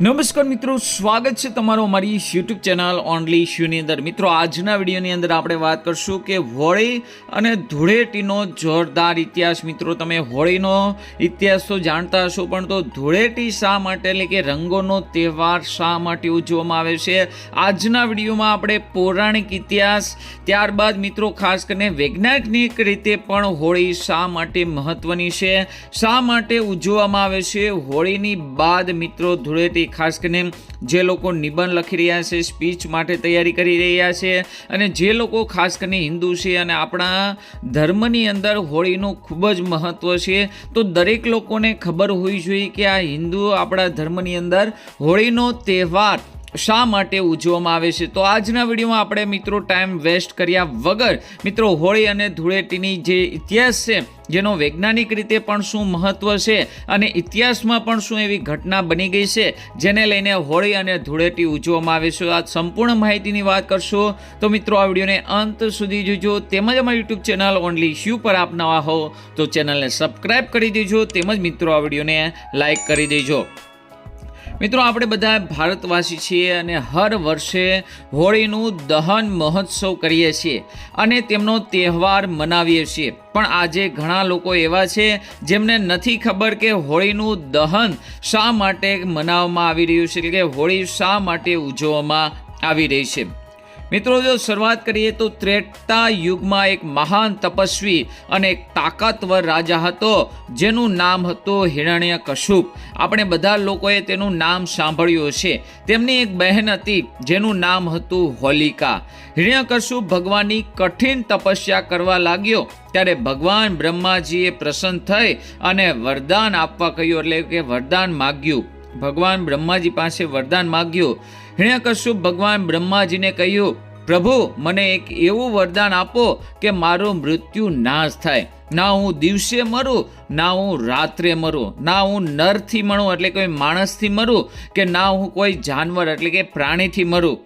નમસ્કાર મિત્રો, સ્વાગત છે તમારો અમારી યુટ્યુબ ચેનલ ઓનલી શ્યુની અંદર. મિત્રો, આજના વિડીયોની અંદર આપણે વાત કરશું કે હોળી અને ધૂળેટીનો જોરદાર ઇતિહાસ. મિત્રો, તમે હોળીનો ઇતિહાસ તો જાણતા હશો, પણ તો ધૂળેટી શા માટે, એટલે કે રંગોનો તહેવાર શા માટે ઉજવવામાં આવે છે? આજના વિડીયોમાં આપણે પૌરાણિક ઇતિહાસ, ત્યારબાદ મિત્રો, ખાસ કરીને વૈજ્ઞાનિક રીતે પણ હોળી શા માટે મહત્ત્વની છે? શા માટે ઉજવવામાં આવે છે? હોળીની બાદ મિત્રો, ધૂળેટી ખાસ કરીને જે લોકો નિબંધ લખી રહ્યા છે સ્પીચ માટે તૈયારી કરી રહ્યા છે અને જે લોકો ખાસ કરીને હિન્દુ છે અને આપણા ધર્મની અંદર હોળીનું ખૂબ જ મહત્ત્વ છે, તો દરેક લોકોને ખબર હોવી જોઈએ કે આ હિન્દુ આપણા ધર્મની અંદર હોળીનો તહેવાર શા માટે ઉજવવામાં આવે છે? તો આજના વિડીયોમાં આપણે મિત્રો ટાઈમ વેસ્ટ કર્યા વગર મિત્રો હોળી અને ધૂળેટીની જે ઇતિહાસ છે, જેનો વૈજ્ઞાનિક રીતે પણ શું મહત્વ છે અને ઇતિહાસમાં પણ શું એવી ઘટના બની ગઈ છે, જેને લઈને હોળી અને ધૂળેટી ઉજવવામાં આવે છે. આ સંપૂર્ણ માહિતીની વાત કરશો તો મિત્રો આ વિડીયોને અંત સુધી જોજો. તેમજ અમારી યુટ્યુબ ચેનલ ઓનલી શ્યુ પર આપ નવા હો તો ચેનલને સબસ્ક્રાઇબ કરી દેજો. તેમજ મિત્રો આ વિડીયોને લાઈક કરી દેજો. મિત્રો, આપણે બધા ભારતવાસી છીએ અને હર વર્ષે હોળીનું દહન મહોત્સવ કરીએ છીએ અને તેમનો તહેવાર મનાવીએ છીએ. પણ આજે ઘણા લોકો એવા છે જેમને નથી ખબર કે હોળીનું દહન શા માટે મનાવવામાં આવી રહ્યું છે કે હોળી શા માટે ઉજવવામાં આવી રહી છે. મિત્રો, જો શરૂઆત કરીએ તો ત્રેતા યુગમાં એક મહાન તપસ્વી અને એક તાકાતવર રાજા હતો, જેનું નામ હતું હિરણ્ય કશુપ આપણે બધા લોકોએ તેનું નામ સાંભળ્યું છે તેમની એક બહેન હતી, જેનું નામ હતું હોલિકા. હિરણ્યકશુપ ભગવાનની કઠિન તપસ્યા કરવા લાગ્યો, ત્યારે ભગવાન બ્રહ્માજીએ પ્રસન્ન થઈ અને વરદાન આપવા કહ્યું, એટલે કે વરદાન માગ્યું. ભગવાન બ્રહ્માજી પાસે વરદાન માગ્યું. હિરણ્યકશુપ ભગવાન બ્રહ્માજીને કહ્યું પ્રભુ મને એક એવું વરદાન આપો કે મારું મૃત્યુ નાશ થાય ના હું દિવસે મરું ના હું રાત્રે મરું ના હું નરથી મરું એટલે કોઈ માણસથી મરું કે ના હું કોઈ જાનવર એટલે કે પ્રાણીથી મરું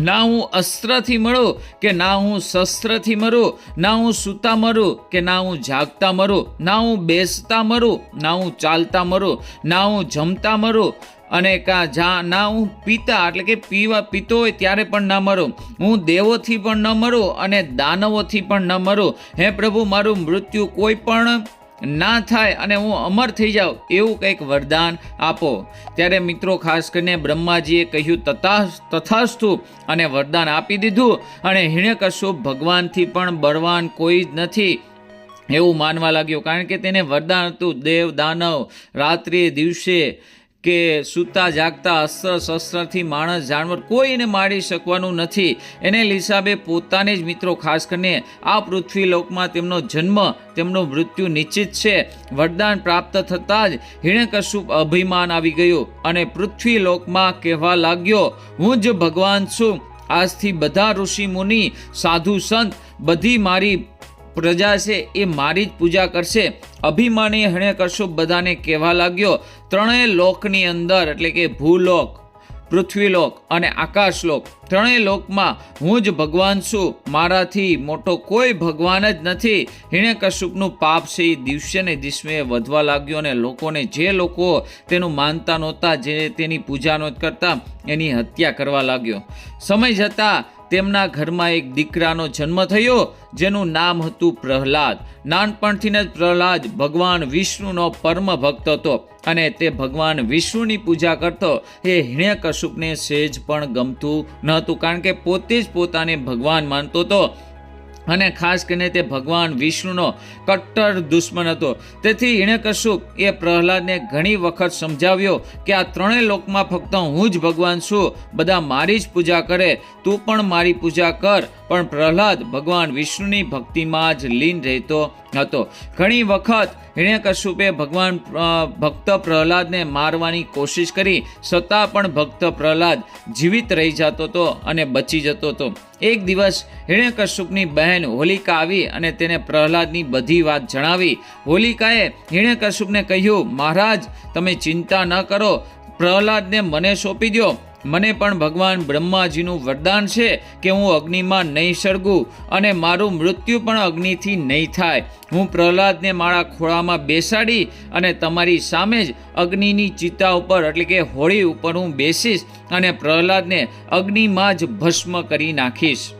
ના હું અસ્ત્રથી મરું કે ના હું શસ્ત્રથી મરું ના હું સૂતા મરું કે ના હું જાગતા મરું ના હું બેસતા મરું ના હું ચાલતા મરું ના હું જમતા મરું અને કા જા ના હું પીતા એટલે કે પીવા પીતો હોય ત્યારે પણ ન મરું. હું દેવોથી પણ ન મરું અને દાનવોથી પણ ન મરું. હે પ્રભુ, મારું મૃત્યુ કોઈ પણ ના થાય અને હું અમર થઈ જાઉં એવું કંઈક વરદાન આપો. ત્યારે મિત્રો, ખાસ કરીને બ્રહ્માજીએ કહ્યું, તથા તથાસ્તુ અને વરદાન આપી દીધું અને હિરણ્યકશુપ ભગવાનથી પણ બળવાન કોઈ જ નથી. એવું માનવા લાગ્યો, કારણ કે તેને વરદાન હતું. દેવ, દાનવ, રાત્રિ, દિવસે કે સૂતા, જાગતા, અસ્ત્ર, શસ્ત્રથી માણસ, જાનવર કોઈને મારી શકવાનું નથી. એને હિસાબે પોતાને જ મિત્રો, ખાસ કરીને આ પૃથ્વી લોકમાં તેમનો જન્મ, તેમનું મૃત્યુ નિશ્ચિત છે. વરદાન પ્રાપ્ત થતાં જ હિરણ્યકશુપ અભિમાન આવી ગયું અને પૃથ્વી લોકમાં કહેવા લાગ્યો, હું જ ભગવાન છું. આજથી બધા ઋષિ મુનિ, સાધુ સંત, બધી મારી પ્રજા છે એ મારી જ પૂજા કરશે. અભિમાની હણે કરશો બધાને કહેવા લાગ્યો. ત્રણેય લોકની અંદર, એટલે કે ભૂલોક, પૃથ્વીલોક અને આકાશલોક, ત્રણેય લોકમાં હું જ ભગવાન છું. મારાથી મોટો કોઈ ભગવાન જ નથી. હિણે હિરણ્યકશુપનું પાપ છે એ દિવસે ને દિવસે વધવા લાગ્યો અને લોકોને જે લોકો તેનું માનતા નહોતા, જે તેની પૂજા નહોત કરતા, એની હત્યા કરવા લાગ્યો. સમય જતાં તેમના ઘરમાં એક દીકરાનો જન્મ થયો, જેનું નામ હતું પ્રહલાદ. નાનપણથી જ પ્રહલાદ ભગવાન વિષ્ણુનો પરમ ભક્ત હતો અને તે ભગવાન વિષ્ણુની પૂજા કરતો. એ હિરણ્યકશુપને સેજ પણ ગમતું ન હતું કારણ કે પોતે જ પોતાને ભગવાન માનતો હતો. અને ખાસ કરીને તે ભગવાન વિષ્ણુનો કટ્ટર દુશ્મન હતો. તેથી હિરણ્યકશુપ એ પ્રહલાદને ઘણી વખત સમજાવ્યો કે આ ત્રણેય લોકમાં ફક્ત હું જ ભગવાન છું, બધા મારી જ પૂજા કરે, તું પણ મારી પૂજા કર. પણ પ્રહલાદ ભગવાન વિષ્ણુની ભક્તિમાં જ લીન રહેતો હતો. ઘણી વખત હિરણ્યકશુપે ભગવાન ભક્ત પ્રહલાદને મારવાની કોશિશ કરી, છતાં પણ ભક્ત પ્રહલાદ જીવિત રહી જતો હતો અને બચી જતો હતો. એક દિવસ હિરણ્યકશ્યપની બહેન હોલિકા આવી અને તેને પ્રહલાદની બધી વાત જણાવી. હોલિકાએ હિરણ્યકશ્યપને કહ્યું, મહારાજ, તમે ચિંતા ન કરો. પ્રહલાદને મને સોંપી દો મને પણ ભગવાન બ્રહ્માજીનું વરદાન છે કે હું અગ્નિમાં નહીં સળગું અને મારું મૃત્યુ પણ અગ્નિથી નહીં થાય. હું પ્રહલાદને મારા ખોળામાં બેસાડી અને તમારી સામે જ અગ્નિની ચિતા ઉપર એટલે કે હોળી ઉપર હું બેસીશ અને પ્રહલાદને અગ્નિમાં જ ભસ્મ કરી નાખીશ.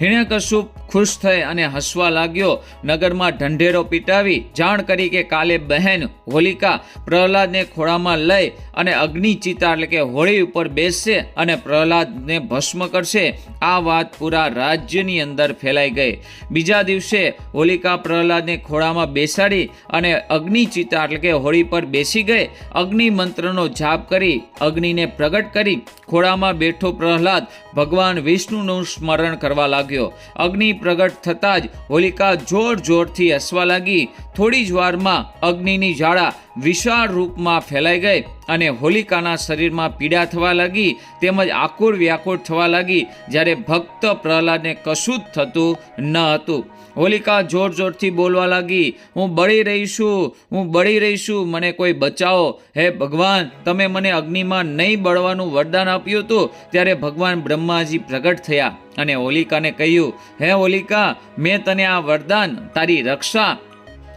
હિરણ્યકશ્યપ ખુશ થઈ અને હસવા લાગ્યો. નગરમાં ઢંઢેરો પીટાવી જાણ કરી કે કાલે બહેન હોલિકા પ્રહલાદને ખોળામાં લઈ અને અગ્નિ ચિતા એટલે કે હોળી ઉપર બેસશે અને પ્રહલાદને ભસ્મ કરશે. આ વાત પૂરા રાજ્યની અંદર ફેલાઈ ગઈ. બીજા દિવસે હોલિકા પ્રહલાદને ખોળામાં બેસાડી અને અગ્નિ ચિતા એટલે કે હોળી પર બેસી ગઈ. અગ્નિ મંત્રનો જાપ કરી, અગ્નિને પ્રગટ કરી, ખોળામાં બેઠો પ્રહલાદ ભગવાન વિષ્ણુનું સ્મરણ કરવા લાગ્યો. અગ્નિ પ્રગટ થતાં જ હોલિકા જોર જોરથી હસવા લાગી. થોડી જ વારમાં અગ્નિની જ્વાળા વિશાળ રૂપમાં ફેલાઈ ગઈ અને હોલિકાના શરીરમાં પીડા થવા લાગી તેમજ આકુર વ્યાકુળ થવા લાગી જ્યારે ભક્ત પ્રહલાદને કશું જ થતું ન હતું. હોલિકા જોર જોરથી બોલવા લાગી, હું બળી રહી છું, હું બળી રહી છું, મને કોઈ બચાવો. હે ભગવાન, તમે મને અગ્નિમાં નહીં બળવાનું વરદાન આપ્યું હતું ત્યારે ભગવાન બ્રહ્માજી પ્રગટ થયા અને હોલિકાને કહ્યું, હે હોલિકા, મેં તને આ વરદાન, તારી રક્ષા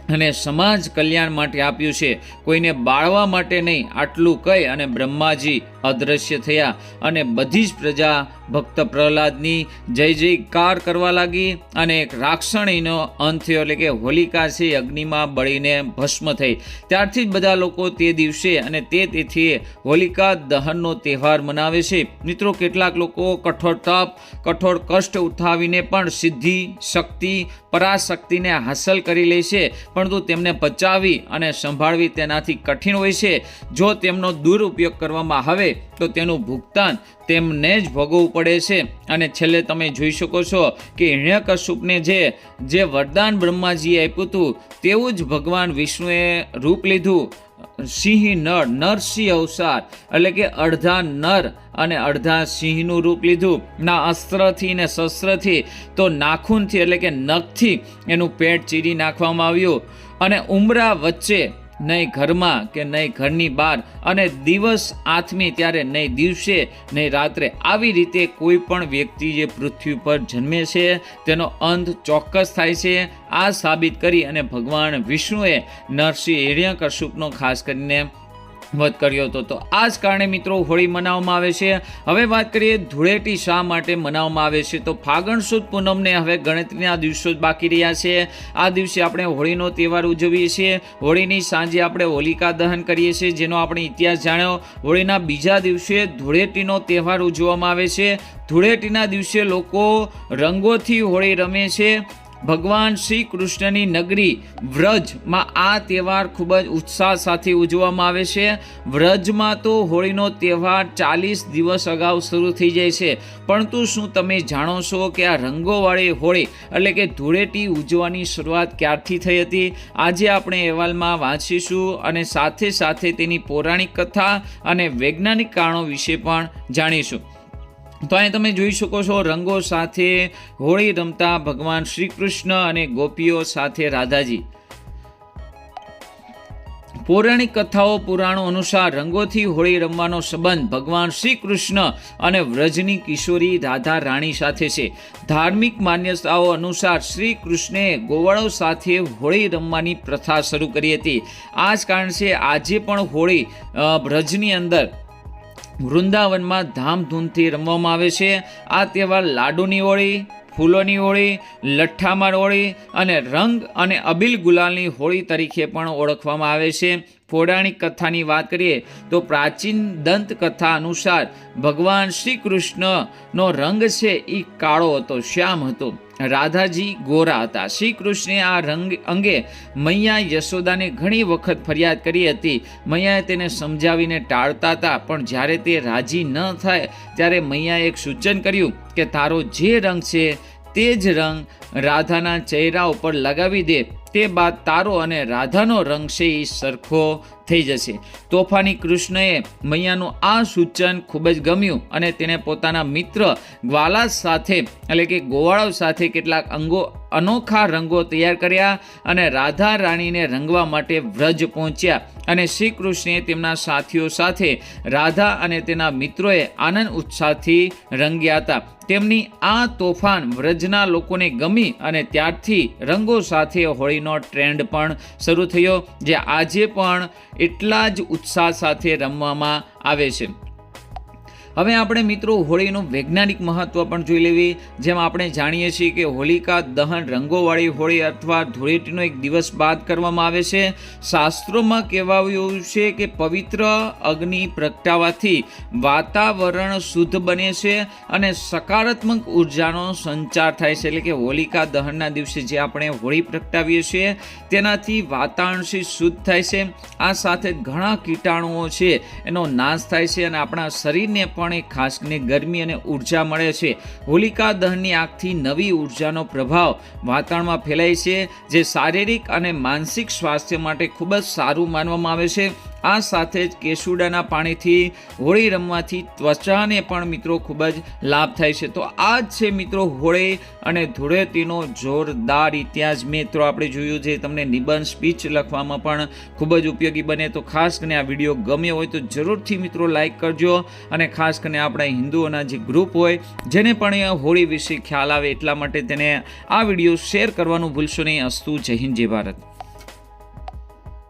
અને સમાજ કલ્યાણ માટે આપ્યું છે. કોઈને બાળવા માટે નહીં, આટલું કહી અને બ્રહ્માજી અદૃશ્ય થયા અને બધી જ પ્રજા ભક્ત પ્રહલાદની જય જયકાર કરવા લાગી અને એક રાક્ષણીનો અંત થયો એટલે કે હોલિકા છે અગ્નિમાં બળીને ભસ્મ થઈ. ત્યારથી જ બધા લોકો તે દિવસે અને તે તિથિએ હોલિકા દહનનો તહેવાર મનાવે છે. મિત્રો, કેટલાક લોકો કઠોર તપ, કઠોર કષ્ટ ઉઠાવીને પણ સિદ્ધિ, શક્તિ, પરાશક્તિને હાંસલ કરી લે છે. પરંતુ તેમને પચાવી અને સંભાળવી તેનાથી કઠિન હોય છે. જો તેમનો દુરુપયોગ કરવામાં આવે, તો તેનું ભુગતાન તેમને જ ભોગવવું પડે છે. અને છેલ્લે તમે જોઈ શકો છો કે હિરણ્યકશુપને જે જે વરદાન બ્રહ્માજીએ આપ્યું હતું, તેવું જ ભગવાન વિષ્ણુએ રૂપ લીધું. સિંહ નર નરસિંહ અવસાર. એટલે કે અડધા નર અને અડધા સિંહનું રૂપ લીધું. ના અસ્ત્રથી ને શસ્ત્રથી. તો નાખૂનથી એટલે કે નખથી એનું પેટ ચીરી નાખવામાં આવ્યું. અને ઉમરા વચ્ચે નહીં ઘરમાં કે નહીં ઘરની બહાર. અને દિવસ આથમી ત્યારે નહીં દિવસે નહીં રાત્રે. આવી રીતે કોઈ પણ વ્યક્તિ જે પૃથ્વી પર જન્મે છે, તેનો અંત ચોક્કસ થાય છે. આ સાબિત કરી અને ભગવાન વિષ્ણુએ નરસિંહ હિરણ્યકશ્યપનો ખાસ કરીને વધ કર્યો હતો. તો આ જ કારણે મિત્રો હોળી મનાવવામાં આવે છે. હવે વાત કરીએ ધૂળેટી શા માટે મનાવવામાં આવે છે? તો ફાગણ સુદ પૂનમને હવે ગણતરીના દિવસો જ બાકી રહ્યા છે. આ દિવસે આપણે હોળીનો તહેવાર ઉજવીએ છીએ. હોળીની સાંજે આપણે હોલિકા દહન કરીએ છીએ, જેનો આપણે ઇતિહાસ જાણ્યો. હોળીના બીજા દિવસે ધૂળેટીનો તહેવાર ઉજવવામાં આવે છે. ધૂળેટીના દિવસે લોકો રંગોથી હોળી રમે છે. ભગવાન શ્રી કૃષ્ણની નગરી વ્રજમાં આ તહેવાર ખૂબ જ ઉત્સાહ સાથે ઉજવવામાં આવે છે. વ્રજમાં તો હોળીનો તહેવાર ચાલીસ દિવસ અગાઉ શરૂ થઈ જાય છે. પરંતુ શું તમે જાણો છો કે આ રંગોવાળી હોળી એટલે કે ધૂળેટી ઉજવવાની શરૂઆત ક્યારથી થઈ હતી? આજે આપણે અહેવાલમાં વાંચીશું અને સાથે સાથે તેની પૌરાણિક કથા અને વૈજ્ઞાનિક કારણો વિશે પણ જાણીશું. તો અહીં તમે જોઈ શકો છો, રંગો સાથે હોળી રમતા ભગવાન શ્રી કૃષ્ણ અને ગોપીઓ સાથે રાધાજી. પૌરાણિક કથાઓ, પુરાણો અનુસાર રંગોથી હોળી રમવાનો સંબંધ ભગવાન શ્રી કૃષ્ણ અને વ્રજની કિશોરી રાધા રાણી સાથે છે. ધાર્મિક માન્યતાઓ અનુસાર શ્રી કૃષ્ણે ગોવાળો સાથે હોળી રમવાની પ્રથા શરૂ કરી હતી. આ જ કારણ છે આજે પણ હોળી વ્રજની અંદર વૃંદાવનમાં ધામધૂમથી રમવામાં આવે છે. આ તહેવાર લાડુની હોળી, ફૂલોની હોળી લઠ્ઠામાર હોળી અને રંગ અને અબિલ ગુલાલની હોળી તરીકે પણ ઓળખવામાં આવે છે. પૌરાણિક કથાની વાત કરીએ તો પ્રાચીન દંતકથા અનુસાર ભગવાન શ્રી કૃષ્ણનો રંગ છે એ કાળો હતો, શ્યામ હતો. રાધાજી ગોરા હતા. શ્રી કૃષ્ણે આ રંગ અંગે મૈયા યશોદાને ઘણી વખત ફરિયાદ કરી હતી. મૈયાએ તેને સમજાવીને ટાળતા હતા, પણ જ્યારે તે રાજી ન થાય ત્યારે મૈયાએ એક સૂચન કર્યું કે, તારો જે રંગ છે તે જ રંગ રાધાના ચહેરા ઉપર લગાવી દે. તે બાદ તારો અને રાધાનો રંગ છે એ સરખો. થઈ જશે. તોફાની કૃષ્ણએ મૈયાનું આ સૂચન ખૂબ જ ગમ્યું અને તેણે પોતાના મિત્ર ગ્વાલા સાથે, એટલે કે ગોવાળાઓ સાથે કેટલાક અંગો, અનોખા રંગો તૈયાર કર્યા અને રાધા રાણીને રંગવા માટે વ્રજ પહોંચ્યા અને શ્રી કૃષ્ણે તેમના સાથીઓ સાથે રાધા અને તેના મિત્રોએ આનંદ ઉત્સાહથી રંગ્યા હતા. તેમની આ તોફાન વ્રજના લોકોને ગમી અને ત્યારથી રંગો સાથે હોળીનો ટ્રેન્ડ પણ શરૂ થયો, જે આજે પણ એટલા જ ઉત્સાહ સાથે રમવામાં આવે છે. હવે આપણે મિત્રો હોળીનું વૈજ્ઞાનિક મહત્વ પણ જોઈ લેવી. જેમ આપણે જાણીએ છીએ કે હોલિકા દહન રંગોવાળી હોળી અથવા ધૂળેટીનો એક દિવસ બાદ કરવામાં આવે છે. શાસ્ત્રોમાં કહેવાયું છે કે પવિત્ર અગ્નિ પ્રગટાવાથી વાતાવરણ શુદ્ધ બને છે અને સકારાત્મક ઉર્જાનો સંચાર થાય છે. એટલે કે હોલિકા દહનના દિવસે જે આપણે હોળી પ્રગટાવીએ છીએ, તેનાથી વાતાવરણથી શુદ્ધ થાય છે. આ સાથે ઘણા કીટાણુઓ છે, એનો નાશ થાય છે અને આપણા શરીરને પણ એક ખાસ કરીને ગરમી અને ઊર્જા મળે છે. હોલિકા દહનની આગથી નવી ઉર્જાનો પ્રભાવ વાતાવરણમાં ફેલાય છે, જે શારીરિક અને માનસિક સ્વાસ્થ્ય માટે ખૂબ જ સારું માનવામાં આવે છે. આ સાથે જ કેસુડાના પાણીથી હોળી રમવાથી ત્વચાને પણ મિત્રો ખૂબ જ લાભ થાય છે. તો આ જ છે મિત્રો હોળી અને ધૂળેટીનો જોરદાર ઇતિહાસ. મિત્રો, આપણે જોયું જે તમને નિબંધ સ્પીચ લખવામાં પણ ખૂબ જ ઉપયોગી બને. તો ખાસ કરીને આ વીડિયો ગમ્યો હોય તો જરૂરથી મિત્રો લાઈક કરજો અને ખાસ કરીને આપણા હિન્દુઓના જે ગ્રુપ હોય, જેને પણ એ હોળી વિશે ખ્યાલ આવે એટલા માટે તેને આ વીડિયો શેર કરવાનું ભૂલશો નહીં. અસ્તુ, જય હિન્દ, જય ભારત.